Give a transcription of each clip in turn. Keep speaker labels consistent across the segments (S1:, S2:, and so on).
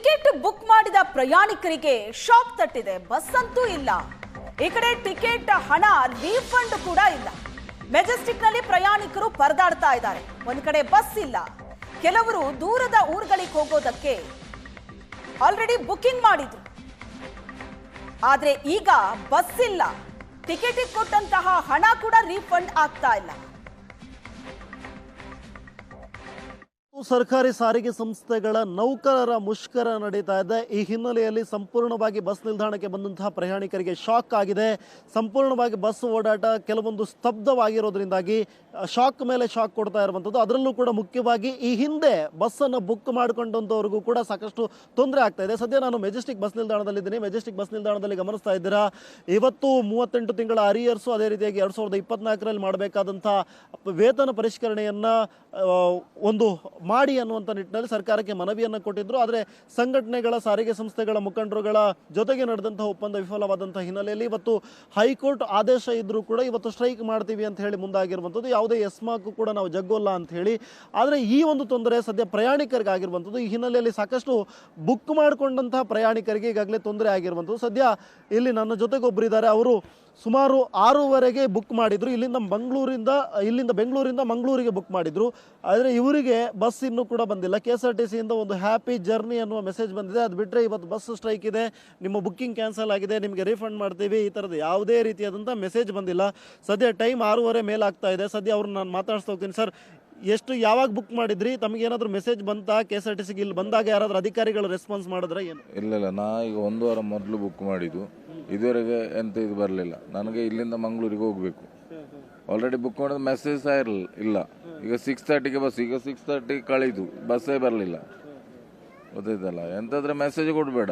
S1: Ticket book ಮಾಡಿದ ಪ್ರಯಾಣಿಕರಿಗೆ shock ತಟ್ಟಿದೆ. Bus ಅಂತೂ ಇಲ್ಲ. ಈ ಕಡೆ ಟಿಕೆಟ್ ಹಣ ರೀಫಂಡ್ ಕೂಡ ಇಲ್ಲ. ಮೆಜೆಸ್ಟಿಕ್ನಲ್ಲಿ ಪ್ರಯಾಣಿಕರು ಪರದಾಡ್ತಾ ಇದ್ದಾರೆ. ಒಂದ್ ಕಡೆ ಬಸ್ ಇಲ್ಲ. ಕೆಲವರು ದೂರದ ಊರುಗಳಿಗೆ ಹೋಗೋದಕ್ಕೆ ಆಲ್ರೆಡಿ ಬುಕಿಂಗ್ ಮಾಡಿದ್ರು. ಆದ್ರೆ ಈಗ ಬಸ್ ಇಲ್ಲ. ಟಿಕೆಟ್ ಕೊಟ್ಟಂತಹ ಹಣ ಕೂಡ ರೀಫಂಡ್ ಆಗ್ತಾ ಇಲ್ಲ.
S2: ಸರ್ಕಾರಿ ಸಾರಿಗೆ ಸಂಸ್ಥೆಗಳ ನೌಕರರ ಮುಷ್ಕರ ನಡೀತಾ ಇದೆ. ಈ ಹಿನ್ನೆಲೆಯಲ್ಲಿ ಸಂಪೂರ್ಣವಾಗಿ ಬಸ್ ನಿಲ್ದಾಣಕ್ಕೆ ಬಂದಂತಹ ಪ್ರಯಾಣಿಕರಿಗೆ ಶಾಕ್ ಆಗಿದೆ. ಸಂಪೂರ್ಣವಾಗಿ ಬಸ್ ಓಡಾಟ ಕೆಲವೊಂದು ಸ್ತಬ್ಧವಾಗಿರೋದ್ರಿಂದಾಗಿ ಶಾಕ್ ಮೇಲೆ ಶಾಕ್ ಕೊಡ್ತಾ ಇರುವಂಥದ್ದು ಅದರಲ್ಲೂ ಕೂಡ ಮುಖ್ಯವಾಗಿ ಈ ಹಿಂದೆ ಬಸ್ಸನ್ನು ಬುಕ್ ಮಾಡಿಕೊಂಡಂಥವ್ರಿಗೂ ಕೂಡ ಸಾಕಷ್ಟು ತೊಂದರೆ ಆಗ್ತಾ ಇದೆ. ಸದ್ಯ ನಾನು ಮೆಜೆಸ್ಟಿಕ್ ಬಸ್ ನಿಲ್ದಾಣದಲ್ಲಿದ್ದೀನಿ. ಮೆಜೆಸ್ಟಿಕ್ ಬಸ್ ನಿಲ್ದಾಣದಲ್ಲಿ ಗಮನಿಸ್ತಾ ಇದ್ದೀರಾ? ಇವತ್ತು ಮೂವತ್ತೆಂಟು ತಿಂಗಳ ಅರಿಯರ್ಸು ಅದೇ ರೀತಿಯಾಗಿ ಎರಡು ಸಾವಿರದ ಇಪ್ಪತ್ನಾಲ್ಕರಲ್ಲಿ ಮಾಡಬೇಕಾದಂಥ ವೇತನ ಪರಿಷ್ಕರಣೆಯನ್ನು ಒಂದು ಮಾಡಿ ಅನ್ನುವಂಥ ನಿಟ್ಟಿನಲ್ಲಿ ಸರ್ಕಾರಕ್ಕೆ ಮನವಿಯನ್ನು ಕೊಟ್ಟಿದ್ದರು ಆದರೆ ಸಂಘಟನೆಗಳ, ಸಾರಿಗೆ ಸಂಸ್ಥೆಗಳ ಮುಖಂಡರುಗಳ ಜೊತೆಗೆ ನಡೆದಂತಹ ಒಪ್ಪಂದ ವಿಫಲವಾದಂಥ ಹಿನ್ನೆಲೆಯಲ್ಲಿ ಇವತ್ತು ಹೈಕೋರ್ಟ್ ಆದೇಶ ಇದ್ರೂ ಕೂಡ ಇವತ್ತು ಸ್ಟ್ರೈಕ್ ಮಾಡ್ತೀವಿ ಅಂತ ಹೇಳಿ ಮುಂದಾಗಿರುವಂಥದ್ದು. ಯಾವುದೇ ಎಸ್ಮಾಕು ಕೂಡ ನಾವು ಜಗ್ಗೋಲ್ಲ ಅಂತ ಹೇಳಿ. ಆದರೆ ಈ ಒಂದು ತೊಂದರೆ ಸದ್ಯ ಪ್ರಯಾಣಿಕರಿಗಾಗಿರುವಂಥದ್ದು. ಈ ಹಿನ್ನೆಲೆಯಲ್ಲಿ ಸಾಕಷ್ಟು ಬುಕ್ ಮಾಡಿಕೊಂಡಂತಹ ಪ್ರಯಾಣಿಕರಿಗೆ ಈಗಾಗಲೇ ತೊಂದರೆ ಆಗಿರುವಂಥದ್ದು. ಸದ್ಯ ಇಲ್ಲಿ ನನ್ನ ಜೊತೆಗೆ ಒಬ್ಬರಿದ್ದಾರೆ ಅವರು ಸುಮಾರು ಆರೂವರೆಗೆ ಬುಕ್ ಮಾಡಿದರು. ಇಲ್ಲಿಂದ ಮಂಗಳೂರಿಂದ, ಇಲ್ಲಿಂದ ಬೆಂಗಳೂರಿಂದ ಮಂಗಳೂರಿಗೆ ಬುಕ್ ಮಾಡಿದರು. ಆದರೆ ಇವರಿಗೆ ಬಸ್ ಇನ್ನೂ ಕೂಡ ಬಂದಿಲ್ಲ. ಕೆ ಎಸ್ ಆರ್ ಟಿ ಸಿಯಿಂದ ಒಂದು ಹ್ಯಾಪಿ ಜರ್ನಿ ಅನ್ನುವ ಮೆಸೇಜ್ ಬಂದಿದೆ. ಅದು ಬಿಟ್ಟರೆ ಇವತ್ತು ಬಸ್ ಸ್ಟ್ರೈಕ್ ಇದೆ. ನಿಮ್ಮ ಬುಕ್ಕಿಂಗ್ ಕ್ಯಾನ್ಸಲ್ ಆಗಿದೆ. ನಿಮಗೆ ರೀಫಂಡ್ ಮಾಡ್ತೀವಿ. ಈ ಥರದ್ದು ಯಾವುದೇ ರೀತಿಯಾದಂಥ ಮೆಸೇಜ್ ಬಂದಿಲ್ಲ. ಸದ್ಯ ಟೈಮ್ ಆರೂವರೆ ಮೇಲಾಗ್ತಾ ಇದೆ. ಸದ್ಯ ಅವ್ರನ್ನ ನಾನು ಮಾತಾಡ್ಸ್ತಾ ಹೋಗ್ತೀನಿ. ಸರ್ ಎಷ್ಟು ಯಾವಾಗ ಬುಕ್ ಮಾಡಿದ್ರಿ? ತಮಗೆ ಏನಾದರೂ ಮೆಸೇಜ್ ಬಂತಾ? ಕೆ ಎಸ್ ಆರ್ ಟಿ ಸಿಗೆ ಇಲ್ಲಿ ಬಂದಾಗ ಯಾರಾದರೂ ಅಧಿಕಾರಿಗಳು ರೆಸ್ಪಾನ್ಸ್ ಮಾಡಿದ್ರೆ ಏನು?
S3: ಇಲ್ಲ ಇಲ್ಲ. ನಾ ಈಗ ಒಂದು ವಾರ ಮೊದಲು ಬುಕ್ ಮಾಡಿದ್ದು. ಇದುವರೆಗೆ ಎಂತ ಇದು ಬರಲಿಲ್ಲ. ನನಗೆ ಇಲ್ಲಿಂದ ಮಂಗಳೂರಿಗೆ ಹೋಗಬೇಕು. ಆಲ್ರೆಡಿ ಬುಕ್ ಮಾಡಿದ ಮೆಸೇಜ್ ಸಹ ಇರಲಿಲ್ಲ ಇಲ್ಲ. ಈಗ ಸಿಕ್ಸ್ ತರ್ಟಿಗೆ ಬಸ್ ಈಗ ಸಿಕ್ಸ್ ತರ್ಟಿ ಕಳೆದು. ಬಸ್ಸೇ ಬರಲಿಲ್ಲ. ಗೊತ್ತಾಯ್ತಲ್ಲ? ಎಂತಾದ್ರೆ ಮೆಸೇಜ್ ಕೊಡಬೇಡ.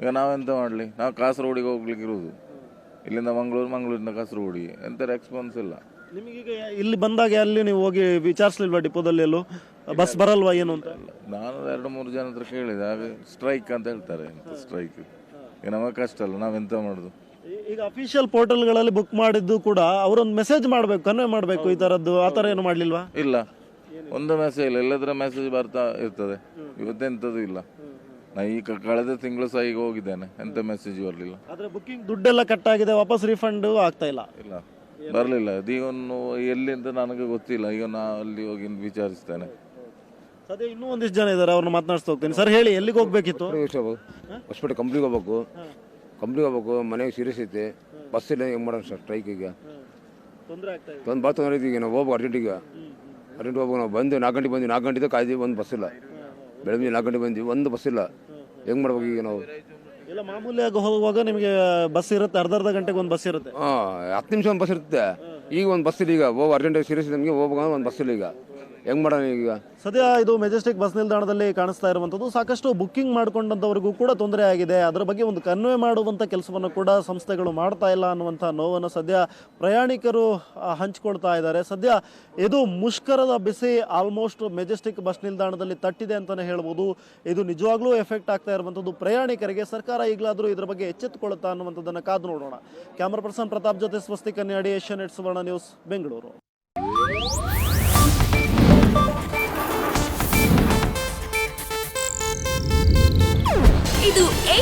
S3: ಈಗ ನಾವೆಂತ ಮಾಡಲಿ? ನಾವು ಕಾಸರಗೋಡಿಗೆ ಹೋಗ್ಲಿಕ್ಕೆ ಇರುವುದು ಇಲ್ಲಿಂದ ಮಂಗಳೂರು, ಮಂಗಳೂರಿಂದ ಕಾಸರಗೋಡಿಗೆ. ಎಂತ ರೆಸ್ಪಾನ್ಸ್ ಇಲ್ಲ.
S2: ನಿಮಗೀಗ ಇಲ್ಲಿ ಬಂದಾಗ ಅಲ್ಲಿ ನೀವು ಹೋಗಿ ವಿಚಾರಿಸ್ಲಿಲ್ವಾ ಡಿಪೋದಲ್ಲಿ ಎಲ್ಲೋ? ಬಸ್ ಬರಲ್ವಾ ಏನು ಅಂತ?
S3: ನಾನು ಎರಡು ಮೂರು ಜನ ಹತ್ರ ಕೇಳಿದೆ ಆಗ ಸ್ಟ್ರೈಕ್ ಅಂತ ಹೇಳ್ತಾರೆ ಸ್ಟ್ರೈಕ್ ನಮಗೆ ಕಷ್ಟ ಅಲ್ಲ ನಾವೆಂತ ಮಾಡೋದು?
S2: ಈಗ ಅಫಿಷಿಯಲ್ ಪೋರ್ಟಲ್ಗಳಲ್ಲಿ ಬುಕ್ ಮಾಡಿದ್ದು ಕೂಡ ಅವರೊಂದು ಮೆಸೇಜ್ ಮಾಡಬೇಕು ಕನ್ವೆ ಮಾಡಬೇಕು ಈ ಥರದ್ದು ಆ ಥರ ಏನು ಮಾಡ್ಲಿಲ್ವಾ?
S3: ಇಲ್ಲ. ಒಂದು ಮೆಸೇಜ್ ಇಲ್ಲ ಎಲ್ಲದರ ಮೆಸೇಜ್ ಬರ್ತಾ ಇರ್ತದೆ. ಇವತ್ತೆಂಥದ್ದು ಇಲ್ಲ. ನಾ ಈಗ ಕಳೆದ ತಿಂಗಳು ಸಹ ಈಗ ಹೋಗಿದ್ದೇನೆ ಎಂತ ಮೆಸೇಜ್ ಬರಲಿಲ್ಲ.
S2: ಆದರೆ ಬುಕ್ಕಿಂಗ್ ದುಡ್ಡೆಲ್ಲ ಕಟ್ ಆಗಿದೆ ವಾಪಸ್ ರಿಫಂಡ್ ಆಗ್ತಾ ಇಲ್ಲ.
S3: ಇಲ್ಲ. ಬರಲಿಲ್ಲ. ಅದೀಗನ್ನು ಎಲ್ಲಿ ಅಂತ ನನಗೆ ಗೊತ್ತಿಲ್ಲ. ಈಗ ನಾ ಅಲ್ಲಿ ಹೋಗಿ ವಿಚಾರಿಸ್ತೇನೆ.
S2: ಅದೇ ಇನ್ನೂ ಒಂದಿಷ್ಟು ಜನ ಇದ್ದಾರೆ ಅವ್ರನ್ನ ಮಾತನಾಡ್ಸ್ತಾ ಹೋಗ್ತೀನಿ. ಸರ್ ಹೇಳಿ ಎಲ್ಲಿಗೆ ಹೋಗ್ಬೇಕಿತ್ತು?
S4: ಹೊಸಪೇಟೆ ಕಂಪ್ನಿಗೆ ಹೋಗ್ಬೇಕು. ಕಂಪ್ನಿಗೆ ಹೋಗ್ಬೇಕು. ಮನೆಗೆ ಸೀರಿಯಸ್ ಐತೆ. ಬಸ್ ಇಲ್ಲ ಹೆಂಗೆ ಮಾಡೋಣ ಸರ್ ಸ್ಟ್ರೈಕ್ ಈಗ?
S2: ತೊಂದರೆ ಆಗ್ತಾ ಇದೆ.
S4: ಒಂದು ಭಾಳ ತೊಂದರೆ ಐತಿ ಈಗ ನಾವು ಹೋಗ್ಬೇಕು ಅರ್ಜೆಂಟಿಗೆ ಅರ್ಜೆಂಟ್ ಹೋಗ್ಬೇಕು ನಾವು. ಬಂದು ನಾಲ್ಕು ಗಂಟೆ ಬಂದ್ವಿ. ನಾಲ್ಕು ಗಂಟೆ ಕಾಯ್ದು ಒಂದು ಬಸ್ ಇಲ್ಲ. ಬೆಳಗ್ಗೆ ನಾಲ್ಕು ಗಂಟೆ ಬಂದ್ವಿ ಒಂದು ಬಸ್ ಇಲ್ಲ. ಹೆಂಗೆ ಮಾಡ್ಬೇಕು ಈಗ ನಾವು?
S2: ಇಲ್ಲ ಮಾಮೂಲಿಯಾಗಿ ಹೋಗುವಾಗ ನಿಮಗೆ ಬಸ್ ಇರುತ್ತೆ, ಅರ್ಧ ಅರ್ಧ ಗಂಟೆಗೆ ಒಂದು ಬಸ್ ಇರುತ್ತೆ.
S4: ಹತ್ತು ನಿಮಿಷ ಒಂದು ಬಸ್ ಇರುತ್ತೆ. ಈಗ ಒಂದು ಬಸ್ ಇಲ್ಲ ಈಗ, ಹೋಗಿ ಅರ್ಜೆಂಟಾಗಿ ಸೀರಿಯಸ್ ನಮಗೆ ಹೋಗ್ಬೇಕು ಒಂದು ಬಸ್ ಇಲ್ಲ ಈಗ. ಹೆಂಗೆ ಮಾಡೋಣ ಈಗ?
S2: ಸದ್ಯ ಇದು ಮೆಜೆಸ್ಟಿಕ್ ಬಸ್ ನಿಲ್ದಾಣದಲ್ಲಿ ಕಾಣಿಸ್ತಾ ಇರುವಂಥದ್ದು. ಸಾಕಷ್ಟು ಬುಕ್ಕಿಂಗ್ ಮಾಡಿಕೊಂಡಂಥವ್ರಿಗೂ ಕೂಡ ತೊಂದರೆ ಆಗಿದೆ. ಅದರ ಬಗ್ಗೆ ಒಂದು ಕನ್ವೆ ಮಾಡುವಂಥ ಕೆಲಸವನ್ನು ಕೂಡ ಸಂಸ್ಥೆಗಳು ಮಾಡ್ತಾ ಇಲ್ಲ ಅನ್ನುವಂಥ ನೋವನ್ನು ಸದ್ಯ ಪ್ರಯಾಣಿಕರು ಹಂಚಿಕೊಳ್ತಾ ಇದ್ದಾರೆ. ಸದ್ಯ ಇದು ಮುಷ್ಕರದ ಬಿಸಿ ಆಲ್ಮೋಸ್ಟ್ ಮೆಜೆಸ್ಟಿಕ್ ಬಸ್ ನಿಲ್ದಾಣದಲ್ಲಿ ತಟ್ಟಿದೆ ಅಂತಲೇ ಹೇಳ್ಬೋದು. ಇದು ನಿಜವಾಗ್ಲೂ ಎಫೆಕ್ಟ್ ಆಗ್ತಾ ಇರುವಂಥದ್ದು. ಪ್ರಯಾಣಿಕರಿಗೆ ಸರ್ಕಾರ ಈಗಲಾದರೂ ಇದರ ಬಗ್ಗೆ ಎಚ್ಚೆತ್ತುಕೊಳ್ಳುತ್ತಾ ಅನ್ನುವಂಥದ್ದನ್ನು ಕಾದು ನೋಡೋಣ. ಕ್ಯಾಮರಾ ಪರ್ಸನ್ ಪ್ರತಾಪ್ ಜೊತೆ Swasti Kanyadi Asianet Suvarna news, Bengaluru.